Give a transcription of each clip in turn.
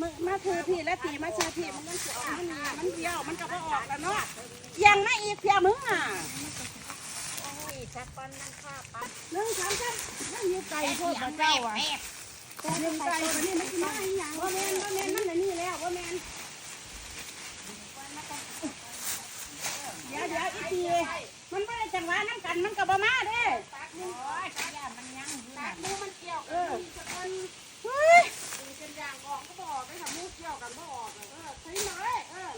มมึงมาถือพี่และตีมาถือพี่มันมันสิออกมันนี่มันเดียวมันก็บ่ออกแล้วเนาะยังไม่อีกเพียมึงอะโอ้ยสักปันนั่นข้าปันหนึ่งสองสามมันอยู่ไกลโพดพระเจ้าอะอยู่ไกลกว่านี้มันสิมาอีหยังว่าแม่นว่าแม่นมันอันนี่แล้วว่าแม่นเดี๋ยวเดี๋ยวอีตีมันไม่ได้จังหวะน้ำกันมันก็บ่มาเด้โอ้ยขยะมันยังอยู่นั่นมูมันเกี่ยวเออ เฮ้ย เป็นยางออกก็บออกไปทำมูเกี่ยวกันบ่ออกเออใช่ไหมเออ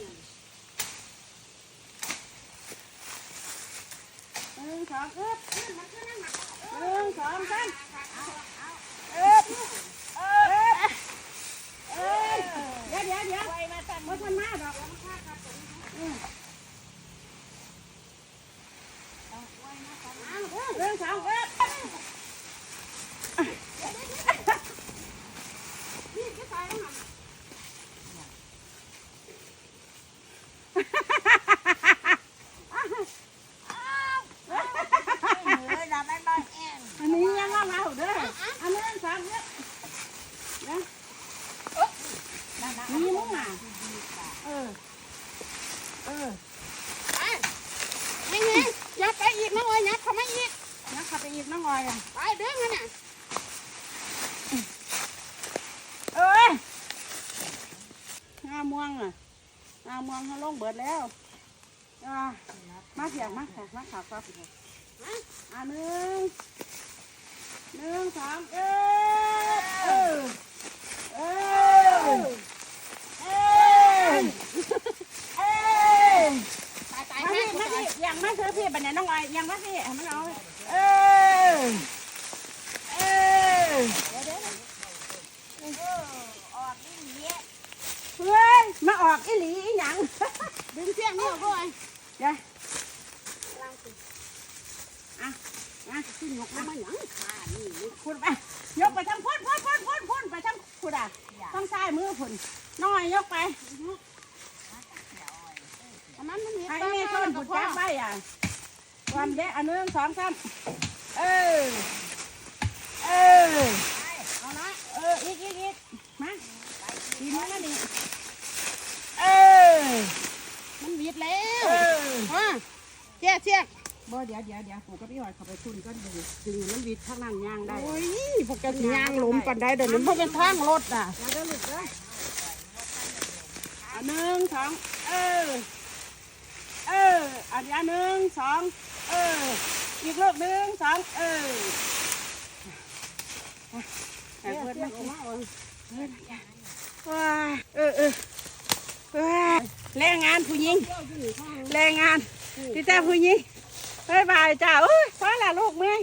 ห นึ่งสองอึ๊บหนึ่งสองสามอึ๊บอึ๊บเอ้ยเดี๋ยวเดี๋ยวเดี๋ยวบ่ทันมาดอกหนึ่งสองอึ๊บอันนี้ยังว่าเราเด้ออันหนึ่งสองอึ๊บเดี๋ยว นี่มึงอะเออ เออไปยังไงยัดไปอีกน้องอ้ยยัดเข้ามาอีกนักขับไปอีกน้องออยอะไปเด้งกันน่ะเอ้ยงาม่วงอะงาม่วงเขาลงเบิดแล้วอ่ามาเถียงมาค่ะมาขับครับอ่าหนึ่งหนึ่งสองเอ้ยเออเออเอ้ยเอ้ย ตายตาย มา แม่ พี่มาพี่ยังมาเธอ พี่บันนี้น้องออยยังมาพี่ให้มันเอาเออเออออกนี่เนี้ยเฮ้ยมาออกอีหลีอีหยังดึงเสี้ยงนี่ออกด้วยเดี๋ยวอะอะขึ้นยกมาหยังขานี่คุณไปยกไปทางพุ่นพุ่นพุ่นพุ่นพุ่นไปทางคุณอะทางซ้มือพุ่นน้อยยกไปอันนั้นมันมีให้แม่ต้นผุดจักไปอะ วามเด็อันหนึ่งสองสามเออ เออ เอาละเออ อีกอีกอีกมาดีมือนะดีเออ มันวิดแล้วเอออะเจี๊ยเจี๊ยบ่เดี๋ยวเดี๋ยวเดี๋ยวผมก็พี่หอยเขาไปทุนก็ดึงดึงมันวิดข้างล่างย่างได้ โอ้ยพวกเจ้าสิยางหลมปันได้เดี๋ยวนี้เพราะเป็นทางรถน่ะมาเด้อลูกเด้ออันหนึ่งสองเออ เออ อันนี้อันหนึ่งสอง เออ อีกลูกหนึ่งสองเออให้เพื่อนมากินว้าเออเออว้าแรงงานผู้หญิงแรงงานที่แต่ผู้หญิงบายบายจ้าโอ้ยพอละลูกเมื่อย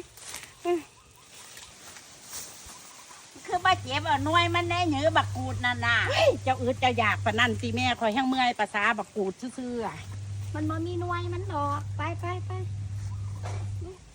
คือมาเจ็บอะหน่วยมันแน่เหนือบักกูดนั่นน่ะเฮ้ยเจ้าอืดเจ้าอยากปะนั่นตีแม่คอยแห้งเมื่อยภาษาบักกูดซื่อๆอะมันมามีหน่วยมันดอก ไปไปไป Look.